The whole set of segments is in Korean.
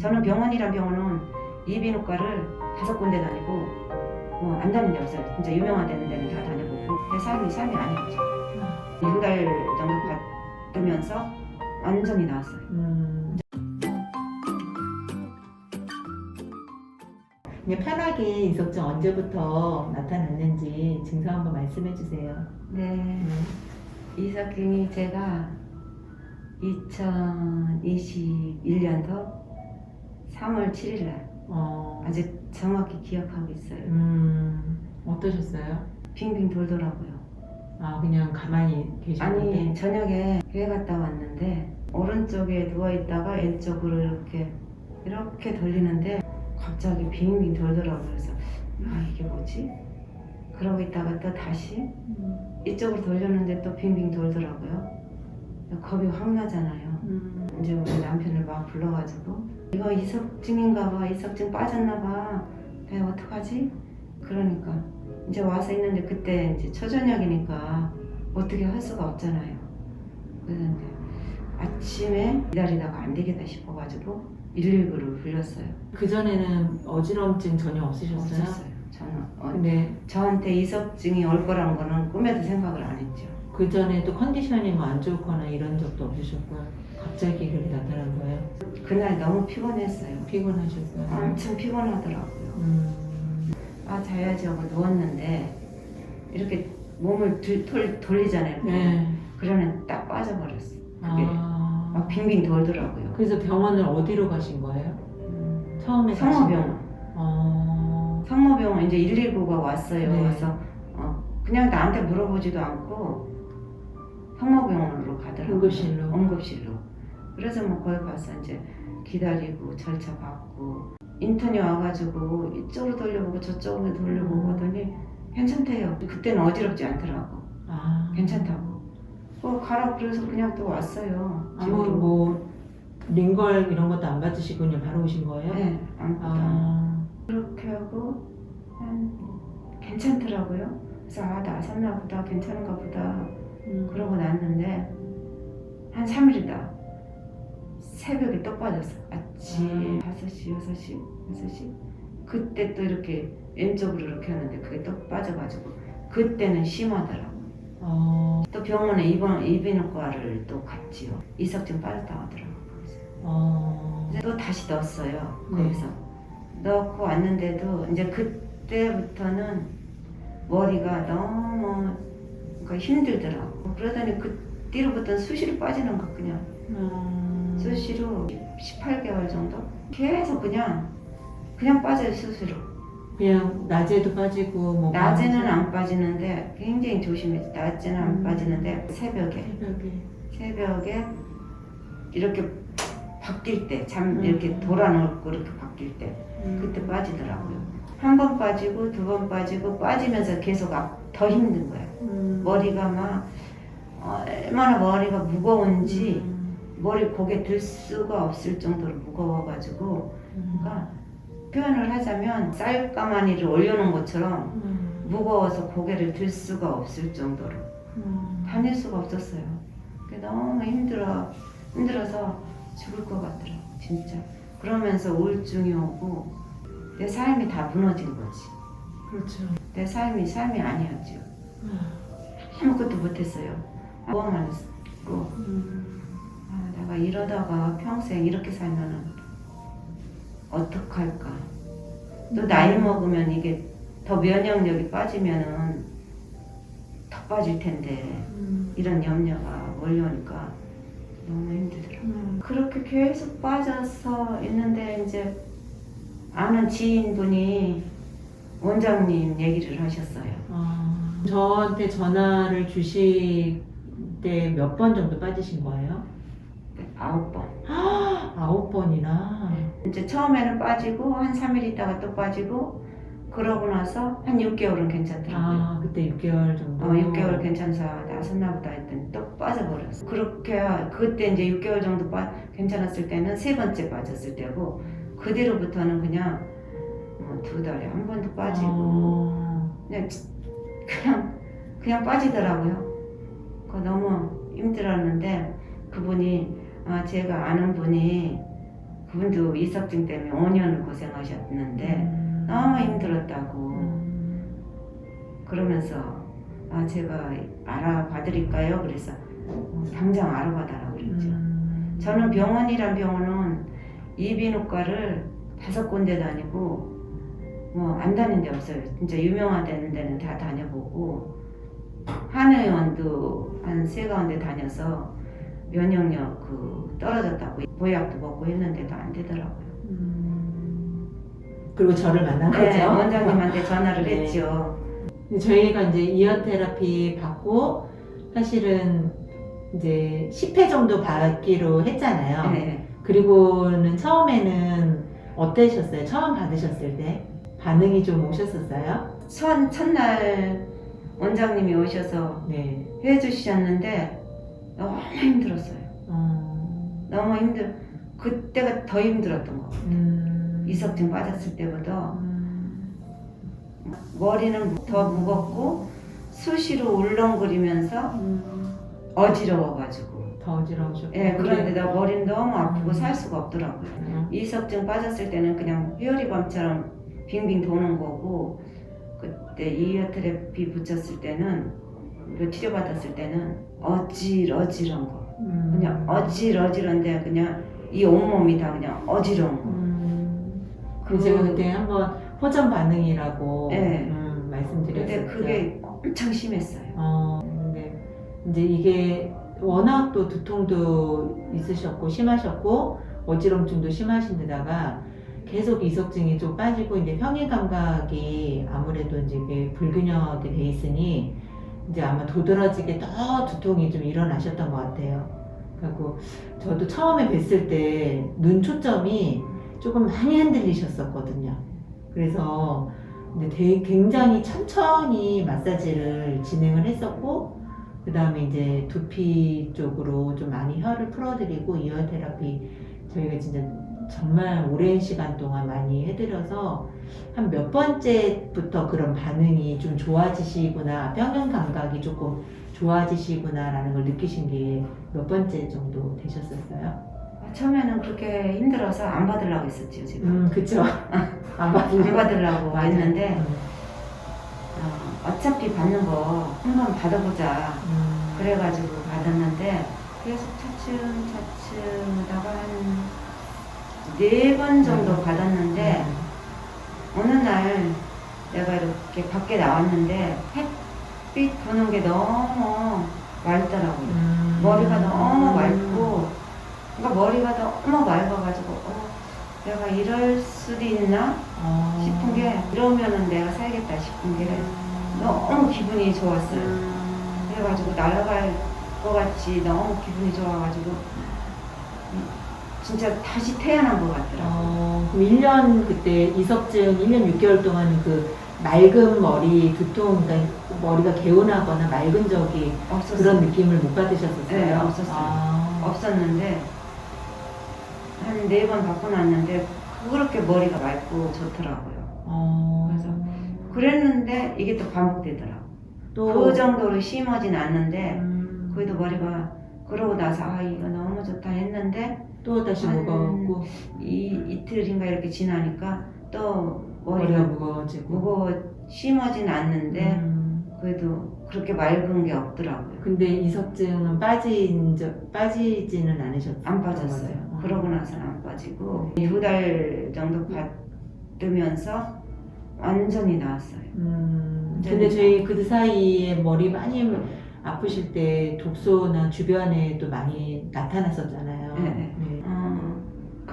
저는 병원이란 병원은 이비인후과를 다섯 군데 다니고 뭐 안 다닌 데 없어요. 진짜 유명한 데는 데는 다 다녀보고 내 삶이 삶이 아니었죠. 두달 정도 받으면서 완전히 나았어요. 음. 그냥 편하게 이석증 언제부터 나타났는지 증상 한번 말씀해 주세요. 네, 음. 이석경이 제가 2021년도 3월 7일 날 어, 아직 정확히 기억하고 있어요. 음, 어떠셨어요? 빙빙 돌더라고요. 아, 그냥 가만히 계셨는데. 아니 저녁에 교회 갔다 왔는데 오른쪽에 누워 있다가 왼쪽으로 이렇게 이렇게 돌리는데 갑자기 빙빙 돌더라고요. 그래서 아 이게 뭐지? 그러고 있다가 또 다시 음, 이쪽으로 돌렸는데 또 빙빙 돌더라고요. 겁이 확 나잖아요. 음, 이제 우리 남편을 막 불러가지고 이거 이석증인가 봐 이석증 빠졌나 봐. 내가 어떡하지? 그러니까 이제 와서 있는데 그때 이제 초저녁이니까 어떻게 할 수가 없잖아요. 그래서 이제 아침에 기다리다가 안 되겠다 싶어가지고 119를 불렀어요. 그 전에는 어지럼증 전혀 없으셨어요? 없었어요. 저는 어, 근데 저한테 이석증이 올 거란 거는 꿈에도 생각을 안 했죠 그 전에도 컨디션이 뭐 안 좋거나 이런 적도 없으셨고요. 갑자기 그렇게 나타난 거예요? 그날 너무 피곤했어요 피곤하셨어요? 엄청 피곤하더라고요 음, 아 자야지 하고 누웠는데 이렇게 몸을 들, 돌, 돌리잖아요 이렇게. 네. 그러면 딱 빠져버렸어 그게 아, 막 빙빙 돌더라고요 그래서 병원을 어디로 가신 거예요? 처음에 가신 성모병원 어, 성모병원 이제 119가 왔어요 네. 그래서 어, 그냥 나한테 물어보지도 않고 성모병원으로 가더라고요 응급실로. 응급실로 그래서 뭐 거기 가서 이제 기다리고 절차 받고 인턴이 와가지고 이쪽으로 돌려보고 저쪽으로 돌려보고 음. 하더니 괜찮대요 그때는 어지럽지 않더라고 아, 괜찮다고. 어, 가라 그래서 그냥 또 왔어요. 아무 집으로. 뭐 링걸 이런 것도 안 받으시고 그냥 바로 오신 거예요? 네, 아무것도 안. 아, 그렇게 하고 한 괜찮더라고요. 그래서 아 나섰나 보다 괜찮은가 보다 음, 그러고 났는데 한 3일이다. 새벽에 또 빠졌어. 아침 음. 5시, 6시, 6시 그때 또 이렇게 왼쪽으로 이렇게 하는데 그게 또 빠져가지고 그때는 심하더라고. 어, 또 병원에 입원 이비인후과를 또 갔지요. 이석증 빠졌다고 하더라고. 어, 또 다시 넣었어요. 네. 거기서 넣고 왔는데도 이제 그때부터는 머리가 너무 그러니까 힘들더라고. 그러더니 그 뒤로부터 수시로 빠지는 거 그냥 음, 수시로 18개월 정도 계속 그냥 그냥 빠져요 수시로. 그냥 낮에도 빠지고 뭐 낮에는 밤새- 안 빠지는데 굉장히 조심해서 낮에는 안 음. 빠지는데 새벽에 새벽에 새벽에 이렇게 바뀔 때잠 음. 이렇게 돌아놓고 이렇게 바뀔 때 음, 그때 빠지더라고요. 한 번 빠지고 두 번 빠지고 빠지면서 계속 앞- 더 힘든 거예요. 음, 머리가 막 얼마나 머리가 무거운지 음, 머리 고개 들 수가 없을 정도로 무거워가지고 음, 그러니까 표현을 하자면 쌀가마니를 올려놓은 것처럼 음, 무거워서 고개를 들 수가 없을 정도로 음, 다닐 수가 없었어요. 그게 너무 힘들어 힘들어서 죽을 것 같더라고 진짜. 그러면서 우울증이 오고 내 삶이 다 무너진 거지. 그렇죠. 내 삶이 삶이 아니었죠. 아, 아무것도 못했어요. 뭐만 했고 음, 아, 내가 이러다가 평생 이렇게 살면은 어떡할까. 또 나이 먹으면 이게 더 면역력이 빠지면은 더 빠질 텐데 음, 이런 염려가 몰려오니까 너무 힘들더라고요. 음, 그렇게 계속 빠져서 있는데 이제 아는 지인분이 원장님 얘기를 하셨어요. 아, 저한테 전화를 주실 때 몇 번 정도 빠지신 거예요? 아홉 번. 아홉 번이나. 이제 처음에는 빠지고 한 3일 있다가 또 빠지고 그러고 나서 한 6개월은 괜찮더라고요. 아, 그때 6개월 정도. 어, 6개월 괜찮아서 나섰나 보다 했더니 또 빠져버렸어. 그렇게 그때 이제 6개월 정도 빠, 괜찮았을 때는 세 번째 빠졌을 때고 그 뒤로부터는 그냥 뭐두 달에 한 번도 빠지고 어, 그냥 지- 그냥 그냥 빠지더라고요. 그 너무 힘들었는데 그분이 아 제가 아는 분이 그분도 이석증 때문에 5년을 고생하셨는데 음. 너무 힘들었다고 음. 그러면서 아 제가 알아봐 드릴까요? 그래서 어, 당장 알아봐 달라고 그랬죠. 음. 저는 병원이란 병원은 이비인후과를 다섯 군데 다니고 뭐 안 다닌 데 없어요. 진짜 유명한 데는 데는 다 다녀보고 한의원도 한 세 가운데 다녀서 면역력 그 떨어졌다고 보약도 먹고 했는데도 안 되더라고요. 음. 그리고 저를 만난 네, 거죠. 원장님한테 전화를 네. 했죠. 저희가 이제 이어 테라피 받고 사실은 이제 10회 정도 받기로 했잖아요. 네. 그리고는 처음에는 어떠셨어요? 처음 받으셨을 때 반응이 좀 오셨었어요? 첫 첫날 원장님이 오셔서 네. 해주셨는데 너무 힘들었어요. 어, 너무 힘들. 그때가 더 힘들었던 거. 음, 이석증 빠졌을 때보다 음, 머리는 더 무겁고 수시로 울렁거리면서 음, 어지러워가지고. 더 어지러우셨고. 예, 그런데 나 머리는 너무 아프고 음. 살 수가 없더라고요. 음, 이석증 빠졌을 때는 그냥 회오리밤처럼 빙빙 도는 거고 그때 이어테라피 붙였을 때는 그 치료받았을 때는 어질어질한 거. 음, 그냥 어질어질한데 그냥 이 온몸이 다 그냥 어지러운 거. 음, 그그 제가 그때 한번 호전 반응이라고 네. 음, 근데 말씀드렸었죠. 그게 엄청 심했어요. 어, 근데 이제 이게 워낙 또 두통도 있으셨고 심하셨고 어지럼증도 심하신 데다가 계속 이석증이 좀 빠지고 이제 평행 감각이 아무래도 이제 불균형하게 돼 있으니 이제 아마 도드라지게 더 두통이 좀 일어나셨던 것 같아요. 그리고 저도 처음에 뵀을 때 눈 초점이 조금 많이 흔들리셨었거든요. 그래서 근데 굉장히 천천히 마사지를 진행을 했었고 그 다음에 이제 두피 쪽으로 좀 많이 혀를 풀어드리고 이어 테라피 저희가 진짜 정말 오랜 시간 동안 많이 해드려서 한 몇 번째부터 그런 반응이 좀 좋아지시구나 평형 감각이 조금 좋아지시구나라는 걸 느끼신 게 몇 번째 정도 되셨었어요? 아, 처음에는 그렇게 힘들어서 안 받으려고 했었죠, 지금. 음 그쵸 안 안 받으려고 받으려고 맞아요. 했는데 음, 어, 어차피 받는 거 한번 받아보자. 음. 그래가지고 받았는데 계속 차츰 차츰 하다가 한 네 번 정도 음. 받았는데 어느 날 내가 이렇게 밖에 나왔는데 햇빛 보는 게 너무 맑더라고요. 음. 머리가 너무 맑고 그러니까 머리가 너무 맑아가지고 어, 내가 이럴 수도 있나 어. 싶은 게 이러면은 내가 살겠다 싶은 게 너무 기분이 좋았어요. 음. 그래가지고 날아갈 것 같이 너무 기분이 좋아가지고 음, 진짜 다시 태어난 것 같더라고요. 어, 그럼 1년 그때 이석증 1년 6개월 동안 그 맑은 머리 두통, 그러니까 머리가 개운하거나 맑은 적이 없었어요. 그런 느낌을 못 받으셨었어요? 네, 없었어요. 아. 없었는데 한 네 번 받고 났는데 그렇게 머리가 맑고 좋더라고요. 어. 그래서 그랬는데 이게 또 반복되더라고. 또그 정도로 심하진 않는데 음, 그래도 머리가 그러고 나서 아 이거 너무 좋다 했는데 또 다시 한- 무거웠고 이 이틀인가 이렇게 지나니까 또 머리가 머리가 무거워지고 무거워 심하진 않는데 음, 그래도 그렇게 맑은 게 없더라고요. 근데 이석증은 빠진 적 빠지지는 않으셨어요? 안 빠졌어요. 그러고 나서는 안 빠지고 두 달 정도 받으면서 완전히 나았어요. 음, 네. 근데 저희 그 사이에 머리 많이 아프실 때 독소나 주변에 또 많이 나타났었잖아요. 네, 네.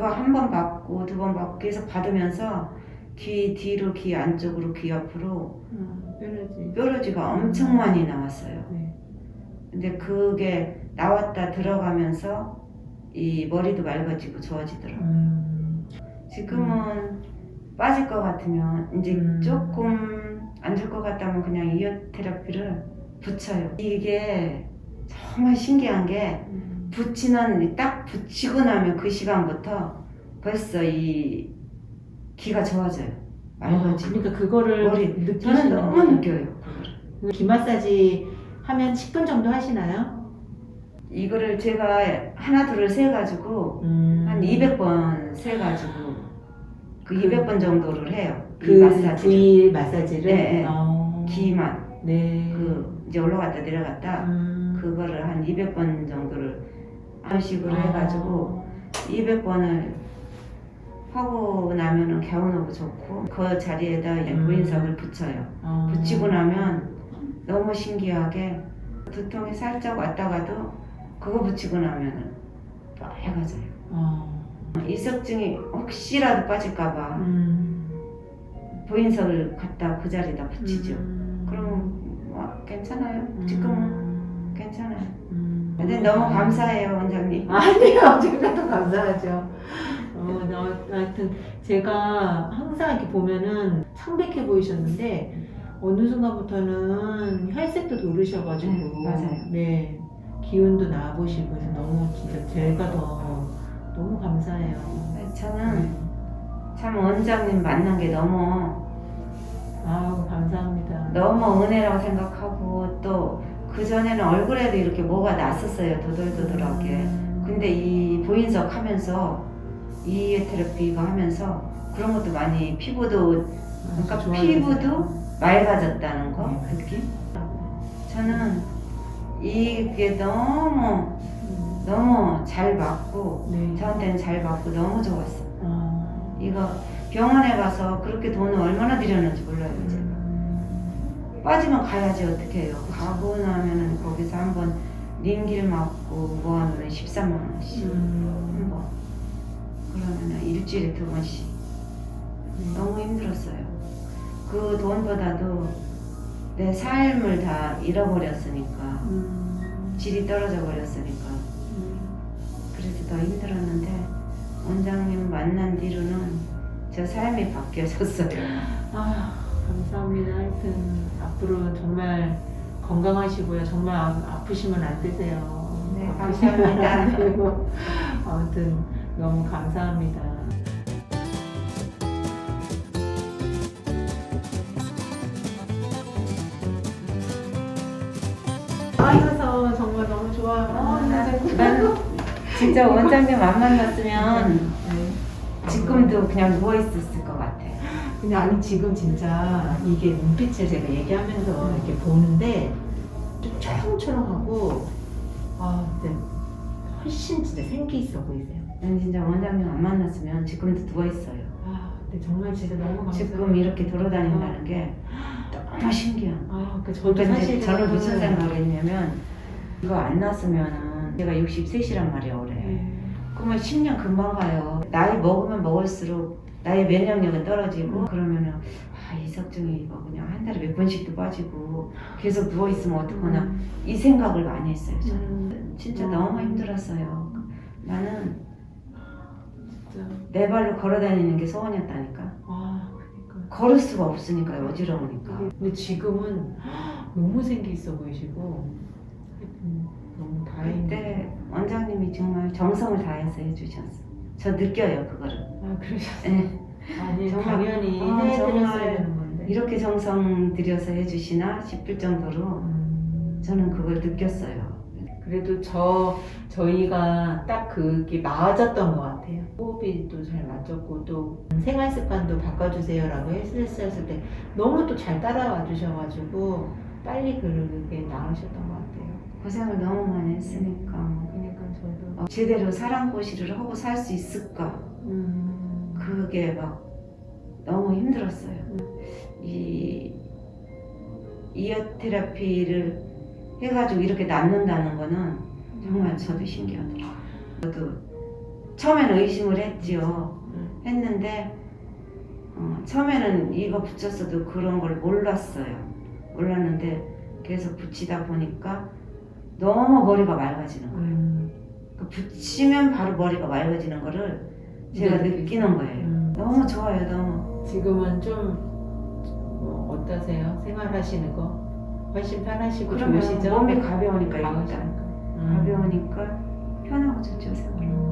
어, 그거 한 번 받고 두 번 받고 계속 받으면서 귀 뒤로 귀 안쪽으로 귀 옆으로 음, 뾰루지. 뾰루지가 엄청 많이 나왔어요. 네. 근데 그게 나왔다 들어가면서 이 머리도 맑아지고 좋아지더라고요. 음, 지금은 빠질 것 같으면 이제 음. 조금 안 줄 것 같다면 그냥 이어 테라피를 붙여요. 이게 정말 신기한 게 음. 붙이는 딱 붙이고 나면 그 시간부터 벌써 이 귀가 좋아져요. 아, 맑아지고. 그러니까 그거를 머리, 저는 너무 느껴요. 귀 마사지 하면 10분 정도 하시나요? 이거를 제가 하나 둘을 세 가지고 음. 한 200번 세 가지고 그 200번 정도를 해요. 이그 마사지를. 부위 마사지를. 네, 네. 어. 기만 네. 그 이제 올라갔다 내려갔다 음. 그거를 한 200번 정도를 그런 식으로 아. 해가지고 200번을 하고 나면은 개운하고 좋고 그 자리에다 음. 부인석을 붙여요. 어. 붙이고 나면 너무 신기하게 두통이 살짝 왔다 가도 그거 붙이고 나면은 빨개져요. 어. 이석증이 혹시라도 빠질까봐 음. 부인석을 갖다 그 자리에다 붙이죠. 음. 그럼 뭐 괜찮아요. 음. 지금은 괜찮아요. 음. 근데 너무 감사해요 원장님. 아니요, 제가도 감사하죠. 어, 나- 하여튼 제가 항상 이렇게 보면은 창백해 보이셨는데 어느 순간부터는 혈색도 도르셔가지고 음, 맞아요. 네 기운도 나 보시고 해서 너무 진짜 제가 더 너무 감사해요. 저는 참 원장님 만난 게 너무 아우 감사합니다. 너무 은혜라고 생각하고 또 그 전에는 얼굴에도 이렇게 뭐가 났었어요 도돌도돌하게. 음. 근데 이 보인석 하면서 이 테라피가 하면서 그런 것도 많이 피부도 그러니까. 피부도 맑아졌다는 거 네. 느낌? 저는 이게 너무 음. 너무 잘 맞고 네. 저한테는 잘 맞고 너무 좋았어. 어. 이거 병원에 가서 그렇게 돈을 얼마나 들였는지 몰라요. 이제. 음. 빠지면 가야지 어떻게 해요. 가고 나면은 거기서 한번 링길 맞고 뭐 하면 13만 원씩 음. 한 번. 그러면은 일주일에 두 번씩. 네. 너무 힘들었어요. 그 돈보다도 내 삶을 다 잃어버렸으니까 음. 질이 떨어져 버렸으니까 음. 그래서 더 힘들었는데 원장님 만난 뒤로는 저 삶이 바뀌어졌어요. 아, 감사합니다. 하여튼 앞으로 정말 건강하시고요. 정말 아, 아프시면 안 되세요. 네, 아프시면 안 감사합니다. 되고. 아무튼 너무 감사합니다. 빠져서 정말 너무 좋아요. 어, 선생님. 난 진짜 원장님 안 만났으면 네. 지금도 그냥 누워 있었을 것 같아. 근데 아니 지금 진짜 이게 눈빛을 제가 얘기하면서 이렇게 보는데 좀 초롱초롱하고 아 근데 훨씬 진짜 생기 있어 보이세요. 난 진짜 원장님 안 만났으면 지금도 누워 있어요. 아 근데 정말 진짜 너무 감사해요. 지금 이렇게 돌아다닌다는 게 너무 신기한. 아, 그 저도 그러니까 이제 사실 저는 무슨 생각했냐면 이거 안 났으면은 제가 63이란 말이야 올해. 네. 그러면 10년 금방 가요. 나이 먹으면 먹을수록 나의 면역력은 떨어지고 그러면은 아 이석증이 이거 그냥 한 달에 몇 번씩도 빠지고 계속 누워 있으면 어떡하나 이 생각을 많이 했어요. 저는 음, 진짜 음. 너무 힘들었어요. 나는 진짜 내 발로 걸어다니는 게 소원이었다니까. 아 그러니까. 걸을 수가 없으니까 어지러우니까. 근데 지금은 너무 생기 있어 보이시고 하여튼 너무 다행이에요. 그때 원장님이 정말 정성을 다해서 해주셨어. 저 느껴요 그거를. 아 그러셨어요. 예. 아니 정말- 당연히 아, 해드렸어야 되는 건데. 이렇게 정성 들여서 해주시나 싶을 정도로 음, 저는 그걸 느꼈어요. 그래도 저 저희가 딱 그게 맞았던 것 같아요. 호흡이 또 잘 맞았고 또 생활 습관도 바꿔주세요라고 했었을 때 너무 또 잘 따라와 주셔가지고 빨리 그게 나으셨던 것 같아요. 고생을 너무 많이 했으니까 그러니까 저도 어, 제대로 사랑 고시를 하고 살 수 있을까 음, 그게 막 너무 힘들었어요. 이 이어 테라피를 해가지고 이렇게 낫는다는 거는 정말 저도 신기하더라고요. 저도 처음에는 의심을 했지요. 음, 했는데 어, 처음에는 이거 붙였어도 그런 걸 몰랐어요. 몰랐는데 계속 붙이다 보니까 너무 머리가 맑아지는 거예요. 음, 그 붙이면 바로 머리가 맑아지는 거를 제가 네. 느끼는 거예요. 음. 너무 좋아요, 너무. 지금은 좀 뭐, 어떠세요? 생활하시는 거 훨씬 편하시고 그러면 좋으시죠? 몸이 가벼우니까 일단 가벼우시니까. 음. 가벼우니까 편하고 좋죠 생활. 음.